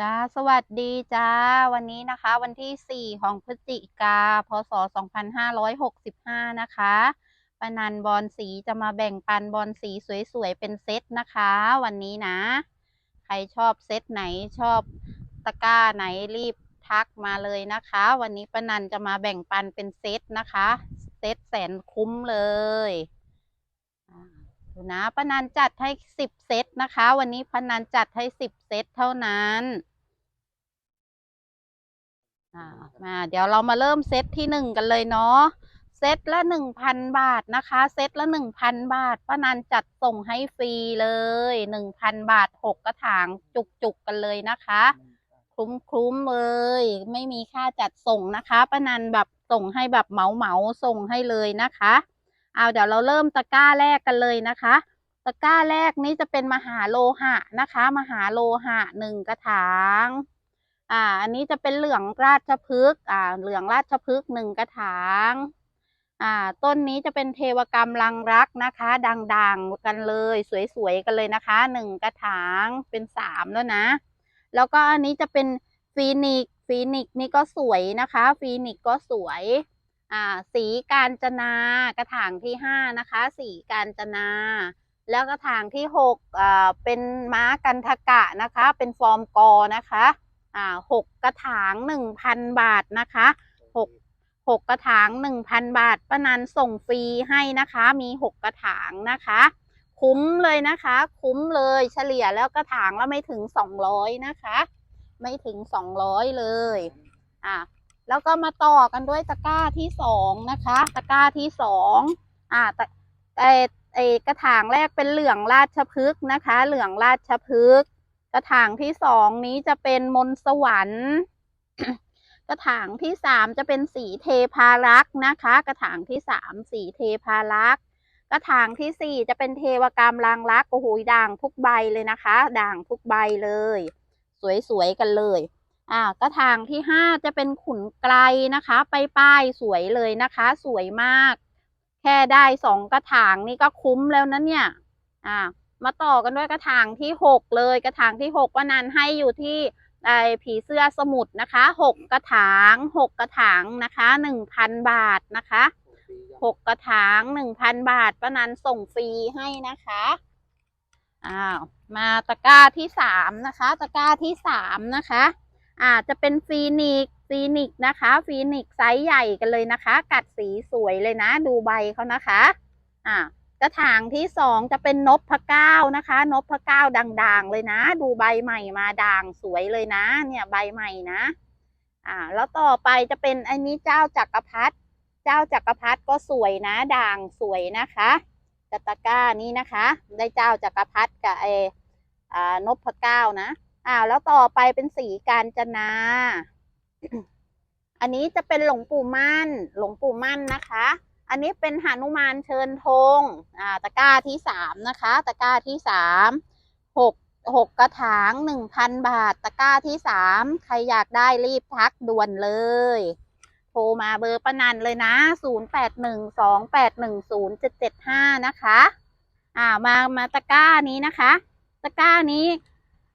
จ้าสวัสดีจ้า วันนี้นะคะ วันที่ 4 ของพฤศจิกา พศ 2565 นะคะปนันบอลสีจะมาแบ่งปันบอลสีสวยๆ เป็นเซตนะคะ วันนี้นะ ใครชอบเซตไหนชอบตะกร้าไหนรีบทักมาเลยนะคะ วันนี้ปนันจะมาแบ่งปันเป็นเซตนะคะ เซตแสนคุ้มเลย ดูนะปนันจัดให้สิบเซตนะคะ วันนี้ปนันจัดให้สิบเซตเท่านั้นอ่ามาเดี๋ยวเรามาเริ่มเซตที่หนึ่งกันเลยเนาะเซตละหนึ่งพันบาทนะคะ เซตละหนึ่งพันบาทป้านันจัดส่งให้ฟรีเลยหนึ่งพันบาทหกกระถางจุกๆกันเลยนะคะ คุ้มคุ้มเลย ไม่มีค่าจัดส่งนะคะป้านันแบบส่งให้แบบเหมาเหมาส่งให้เลยนะคะ เอาเดี๋ยวเราเริ่มตะกร้าแรกกันเลยนะคะ ตะกร้าแรกนี้จะเป็นมหาโลหะนะคะ มหาโลหะหนึ่งกระถางอ่าอันนี้จะเป็นเหลืองราชพฤกษ์อ่าเหลืองราชพฤกษ์หนึ่งกระถางอ่าต้นนี้จะเป็นเทวกรรมลังรักนะคะ ดังๆกันเลย สวยๆกันเลยนะคะหนึ่งกระถางเป็นสามแล้วนะ แล้วก็อันนี้จะเป็นฟีนิกฟีนิกนี่ก็สวยนะคะ ฟีนิกก็สวย สีกาญจนากระถางที่ห้านะคะ สีกาญจนา แล้วกระถางที่หกอ่าเป็นม้ากันทกะนะคะ เป็นฟอร์มกอนะคะหกกระถางหนึ่งพันบาทนะคะหกหกกระถางหนึ่งพันบาทป้านันส่งฟรีให้นะคะ มีหกกระถางนะคะ คุ้มเลยนะคะ คุ้มเลยเฉลี่ยแล้วกระถางแล้วไม่ถึงสองร้อยนะคะ ไม่ถึงสองร้อยเลย อะ แล้วก็มาต่อกันด้วยตะกร้าที่สองนะคะ ตะกร้าที่สองอ่าตะไอไอกระถางแรกเป็นเหลืองราชพฤกษ์นะคะ เหลืองราชพฤกษ์กระถางที่สองนี้จะเป็นมนสวรรค์กระถางที่สามจะเป็นสีเทพารักษ์นะคะ กระถางที่สามสีเทพารักษ์กระถางที่สี่จะเป็นเทวกรรมลางรักโอ้โหด่างทุกใบเลยนะคะ ด่างทุกใบเลย สวยๆกันเลย อ่ากระถางที่ห้าจะเป็นขุนไกลนะคะไปป้ายสวยเลยนะคะ สวยมาก แค่ได้สองกระถางนี่ก็คุ้มแล้วนะเนี่ย อ่า มาต่อกันด้วยกระถางที่หกเลย กระถางที่หกก็นันให้อยู่ที่ไอผีเสื้อสมุทรนะคะหกกระถางหกกระถางนะคะหนึ่งพันบาทนะคะหกกระถางหนึ่งพันบาทป้านันส่งฟรีให้นะคะอ้าวมาตะกร้าที่สามนะคะ ตะกร้าที่สามนะคะ อ่าจะเป็นฟีนิกซ์ฟีนิกซ์นะคะ ฟีนิกซ์ไซส์ใหญ่กันเลยนะคะ กัดสีสวยเลยนะ ดูใบเขานะคะอ่ากระถางที่สองจะเป็นนพพะเก้านะคะนพพะเก้าด่างๆเลยนะ ดูใบใหม่มาด่างสวยเลยนะ เนี่ยใบใหม่นะอ่าแล้วต่อไปจะเป็นอันนี้เจ้าจักรพรรดิเจ้าจักรพรรดิก็สวยนะ ด่างสวยนะคะกะตะก้านี้นะคะ ได้เจ้าจักรพรรดิกับไออ่านพเก้านะ อ้าวแล้วต่อไปเป็นสีกาญจนา อันนี้จะเป็นหลวงปู่มั่น หลวงปู่มั่นนะคะ อันนี้เป็นหนุมานเชิญธงอ่าตะกร้าที่สามนะคะ ตะกร้าที่สามหกหกกระถางหนึ่งพันบาท ตะกร้าที่สามใครอยากได้รีบทักด่วนเลยโทรมาเบอร์ประนันเลยนะศูนย์แปดหนึ่งสองแปดหนึ่งศูนย์เจ็ดเจ็ดห้านะคะ อ่า มา มาตะกร้านี้นะคะ ตะกร้านี้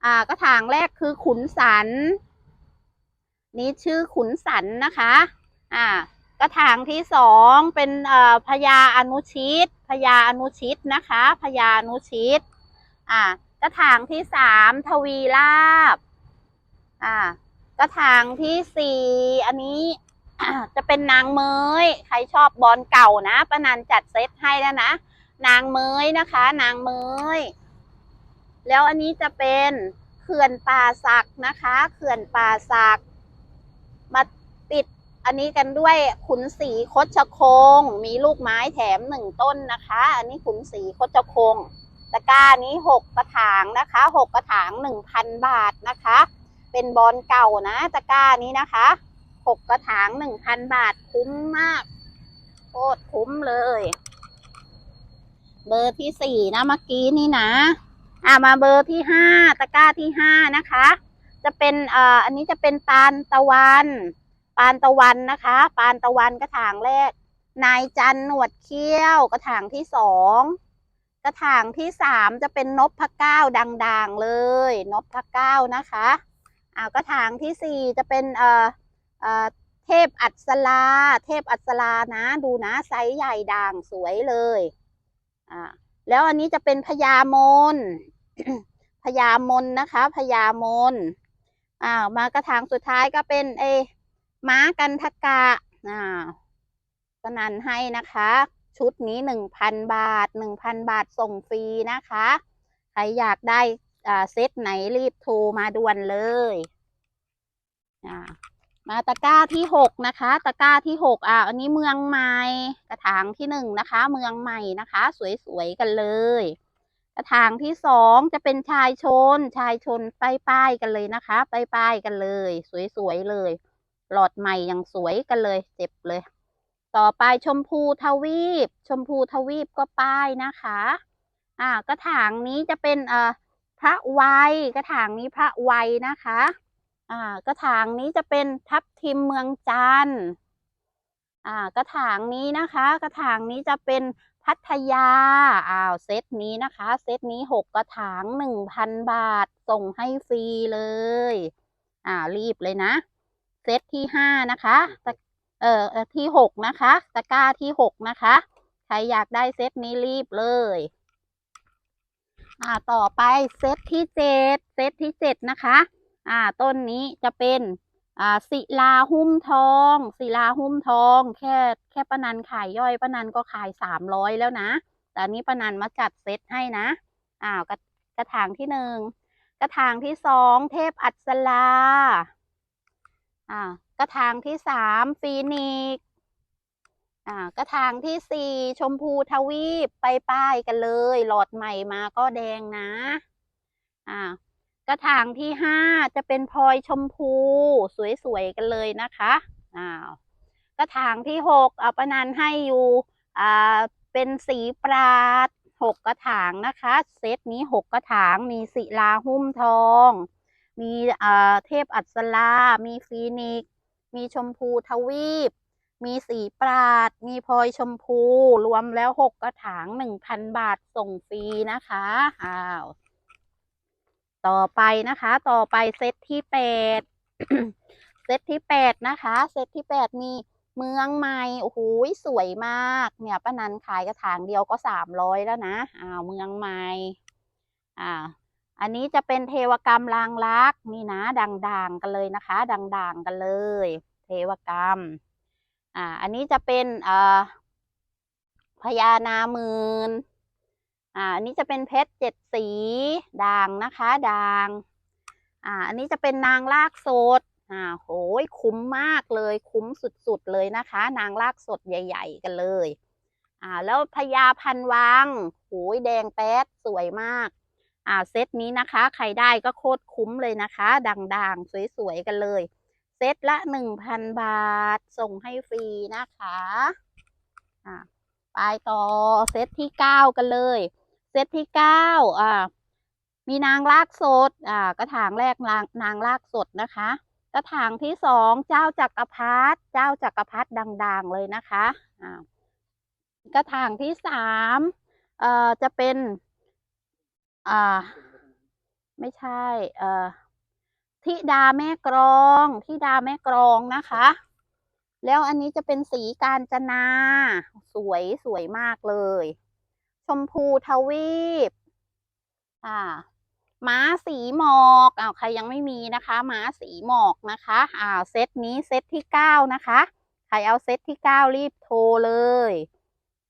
อ่ากระถางแรกคือขุนสัน นี้ชื่อขุนสันนะคะ อ่ากระถางที่สองเป็นอ่อพญาอนุชิตพญาอนุชิตนะคะพญาอนุชิต อ่ากระถางที่สามทวีลาบอ่ากระถางที่สี่อันนี้จะเป็นนางเมยใครชอบบอลเก่านะป้านันจัดเซตให้แล้วนะ นางเมยนะคะ นางเมย แล้วอันนี้จะเป็นเขื่อนป่าสักนะคะ เขื่อนป่าสักมาติดอันนี้กันด้วยขุนศรีคดชโคง มีลูกไม้แถมหนึ่งต้นนะคะ อันนี้ขุนศรีคดชโคงตะกร้านี้หกกระถางนะคะหกกระถางหนึ่งพันบาทนะคะ เป็นบอลเก่านะตะกร้านี้นะคะหกกระถางหนึ่งพันบาทคุ้มมากโคตรคุ้มเลย เบอร์ที่สี่นะเมื่อกี้นี่นะ อ่ามาเบอร์ที่ห้าตะกร้าที่ห้านะคะ จะเป็นเอ่ออันนี้จะเป็นปานตะวัน ปานตะวันนะคะ ปานตะวันกระถางแรก นายจันหนวดเขี้ยว กระถางที่สองกระถางที่สามจะเป็นนพพะเก้าดังๆเลยนพพะเก้านะคะอ่ากระถางที่สี่จะเป็นเอ่อเอ่อเทพอัศราเทพอัศรานะ ดูนะไซส์ใหญ่ด่างสวยเลยอ่าแล้วอันนี้จะเป็นพญามน พญามนนะคะพญามนอ่ามากระถางสุดท้ายก็เป็นเอม้ากันทกะอ่าก็นันให้นะคะ ชุดนี้หนึ่งพันบาทหนึ่งพันบาทส่งฟรีนะคะ ใครอยากได้อ่าเซตไหนรีบโทรมาด่วนเลยอ่ามาตะกร้าที่หกนะคะ ตะกร้าที่หกอ่าอันนี้เมืองใหม่ กระถางที่หนึ่งนะคะ เมืองใหม่นะคะ สวยๆกันเลย กระถางที่สองจะเป็นชายชน ชายชนป้ายๆกันเลยนะคะป้ายๆกันเลย สวยๆเลย หลอดใหม่ยังสวยกันเลย เจ็บเลย ต่อไปชมพูทวีป ชมพูทวีปก็ป้ายนะคะ อ่ากระถางนี้จะเป็นเอ่อพระวัยกระถางนี้พระวัยนะคะ อ่ากระถางนี้จะเป็นทับทิมเมืองจันทร์อ่ากระถางนี้นะคะ กระถางนี้จะเป็น พัทยา อ้าวเซตนี้นะคะ เซตนี้หกกระถางหนึ่งพันบาท ส่งให้ฟรีเลย อ่ารีบเลยนะ เซตที่ห้านะคะตะเอ่อเอ่อที่หกนะคะ ตะกร้าที่หกนะคะ ใครอยากได้เซตนี้รีบเลย อ่าต่อไปเซตที่เจ็ดเซตที่เจ็ดนะคะ อ่าต้นนี้จะเป็น อ่าศิลาหุ้มทอง ศิลาหุ้มทอง แค่แค่ป้านันขายย่อยป้านันก็ขายสามร้อยแล้วนะ แต่อันนี้ป้านันมาจัดเซตให้นะอ้าวกระกระถางที่หนึ่งกระถางที่สองเทพอัศราอ่ากระถางที่สามฟีนิกซ์อ่ากระถางที่สี่ชมพูทวีปไปป้ายกันเลย หลอดใหม่มาก็แดงนะอ่า กระถางที่ห้าจะเป็นพลอยชมพู สวยๆกันเลยนะคะอ้าวกระถางที่หกเอาปนันให้อยู่อ่าเป็นสีปราดหกกระถางนะคะ เซตนี้หกกระถางมีศิลาหุ้มทอง มีอ่าเทพอัศรามีฟีนิก มีชมพูทวีป มีสีปราด มีพลอยชมพู รวมแล้วหกกระถางหนึ่งพันบาทส่งฟรีนะคะอ้าว ต่อไปนะคะ ต่อไปเซตที่แปดเซตที่แปดนะคะ เซตที่แปดมีเมืองใหม่โอ้โหสวยมาก เนี่ยป้านันขายกระถางเดียวก็สามร้อยแล้วนะอ้าวเมืองใหม่อ่าอันนี้จะเป็นเทวกรรมลางรักนี่นะ ด่างๆกันเลยนะคะ ด่างๆกันเลย เทวกรรม อ่า อันนี้จะเป็นอ่อพญานามืน อ่าอันนี้จะเป็นเพชรเจ็ดสีด่างนะคะด่างอ่าอันนี้จะเป็นนางลากสดอ่าโหยคุ้มมากเลยคุ้มสุดๆเลยนะคะ นางลากสดใหญ่ ๆ กันเลย อ่าแล้วพญาพันวังโหยแดงแป๊ดสวยมากอ่าเซตนี้นะคะ ใครได้ก็โคตรคุ้มเลยนะคะ ด่างๆสวยๆกันเลย เซตละหนึ่งพันบาทส่งให้ฟรีนะคะอ่าไปต่อเซตที่เก้ากันเลย ซตที่เก้าอ่า มีนางลากสด อ่า กระถางแรกนางนางลากสดนะคะ กระถางที่สองเจ้าจักรพรรดิเจ้าจักรพรรดิดัง ๆ เลยนะคะอ่ากระถางที่สามเอ่อจะเป็นอ่าไม่ใช่เอ่อธิดาแม่กรองธิดาแม่กรองนะคะ แล้วอันนี้จะเป็นสีกาญจนา สวยสวยมากเลย ชมพูทวีป อ่า ม้าสีหมอกอ้าวใครยังไม่มีนะคะ ม้าสีหมอกนะคะ อ่า เซตนี้เซตที่เก้านะคะ ใครเอาเซตที่เก้ารีบโทรเลย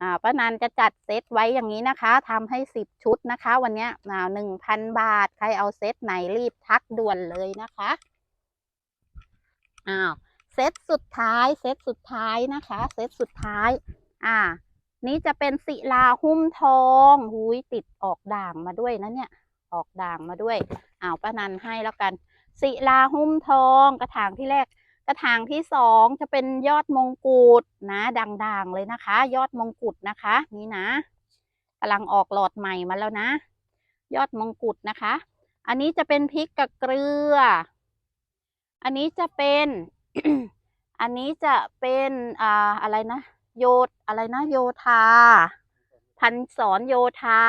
อ่า ป้านันจะจัดเซตไว้อย่างนี้นะคะทำให้สิบชุดนะคะ วันนี้อ่าหนึ่งพันบาท ใครเอาเซตไหนรีบทักด่วนเลยนะคะ อ้าว เซตสุดท้าย เซตสุดท้ายนะคะ เซตสุดท้าย อ่า นี่จะเป็นศิลาหุ้มทองหุยติดออกด่างมาด้วยนะเนี่ย ออกด่างมาด้วยอ้าวป้านันให้แล้วกันศิลาหุ้มทอง กระถางที่แรก กระถางที่สองจะเป็นยอดมงกุฎนะด่างๆเลยนะคะ ยอดมงกุฎนะคะ นี่นะกำลังออกหลอดใหม่มาแล้วนะ ยอดมงกุฎนะคะ อันนี้จะเป็นพริกกับเกลือ อันนี้จะเป็น อันนี้จะเป็นอ่าอะไรนะ โยอะไรนะโยธา พันสอนโยธา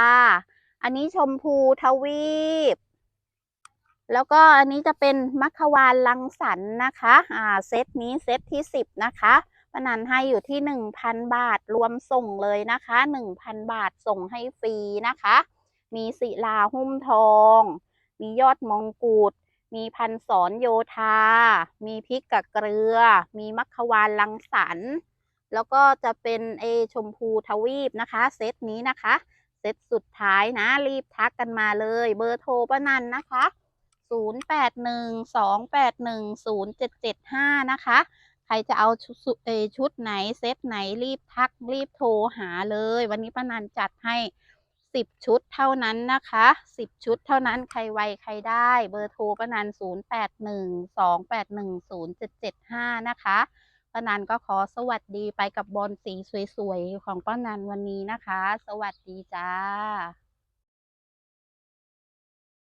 อันนี้ชมพูทวีป แล้วก็อันนี้จะเป็นมัคควานลังสรรนะคะอ่าเซตนี้เซตที่สิบนะคะปนันให้อยู่ที่หนึ่งพันบาทรวมส่งเลยนะคะหนึ่งพันบาทส่งให้ฟรีนะคะ มีศิลาหุ้มทอง มียอดมงกุฎมีพันสอนโยธา มีพริกกับเกลือ มีมัคควานลังสรร แล้วก็จะเป็นเอชมพูทวีปนะคะ เซตนี้นะคะ เซตสุดท้ายนะ รีบทักกันมาเลย เบอร์โทรป้านันนะคะ 0812810775 นะคะ ใครจะเอาชุดเออชุดไหน เซตไหนรีบทักรีบโทรหาเลย วันนี้ป้านันจัดให้ 10 ชุดเท่านั้นนะคะ 10 ชุดเท่านั้นใครไวใครได้ เบอร์โทรป้านัน 0812810775 นะคะ ป้านันก็ขอสวัสดีไปกับบอลสีสวยๆ ของป้านันวันนี้นะคะ สวัสดีจ้า